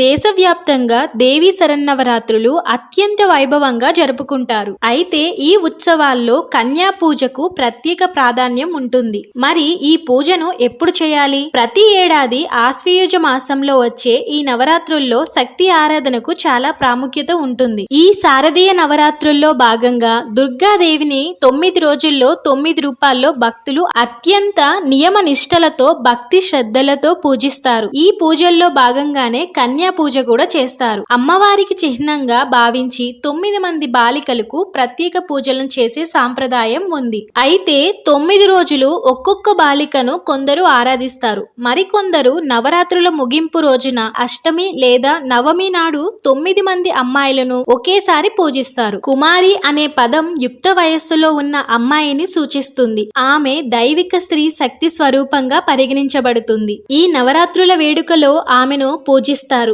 దేశవ్యాప్తంగా దేవి శరన్నవరాత్రులు అత్యంత వైభవంగా జరుపుకుంటారు. అయితే ఈ ఉత్సవాల్లో కన్యా పూజకు ప్రత్యేక ప్రాధాన్యం ఉంటుంది. మరి ఈ పూజను ఎప్పుడు చేయాలి? ప్రతి ఏడాది ఆశ్వయుజ మాసంలో వచ్చే ఈ నవరాత్రుల్లో శక్తి ఆరాధనకు చాలా ప్రాముఖ్యత ఉంటుంది. ఈ శారదీయ నవరాత్రుల్లో భాగంగా దుర్గాదేవిని తొమ్మిది రోజుల్లో తొమ్మిది రూపాల్లో భక్తులు అత్యంత నియమ నిష్టలతో భక్తి శ్రద్ధలతో పూజిస్తారు. ఈ పూజల్లో భాగంగానే కన్యా పూజ కూడా చేస్తారు. అమ్మవారికి చిహ్నంగా భావించి తొమ్మిది మంది బాలికలకు ప్రత్యేక పూజలను చేసే సాంప్రదాయం ఉంది. అయితే తొమ్మిది రోజులు ఒక్కొక్క బాలికను కొందరు ఆరాధిస్తారు. మరికొందరు నవరాత్రుల ముగింపు రోజున అష్టమి లేదా నవమి నాడు తొమ్మిది మంది అమ్మాయిలను ఒకేసారి పూజిస్తారు. కుమారి అనే పదం యుక్త వయస్సులో ఉన్న అమ్మాయిని సూచిస్తుంది. ఆమె దైవిక స్త్రీ శక్తి స్వరూపంగా పరిగణించబడుతుంది. ఈ నవరాత్రుల వేడుకలో ఆమెను పూజిస్తారు.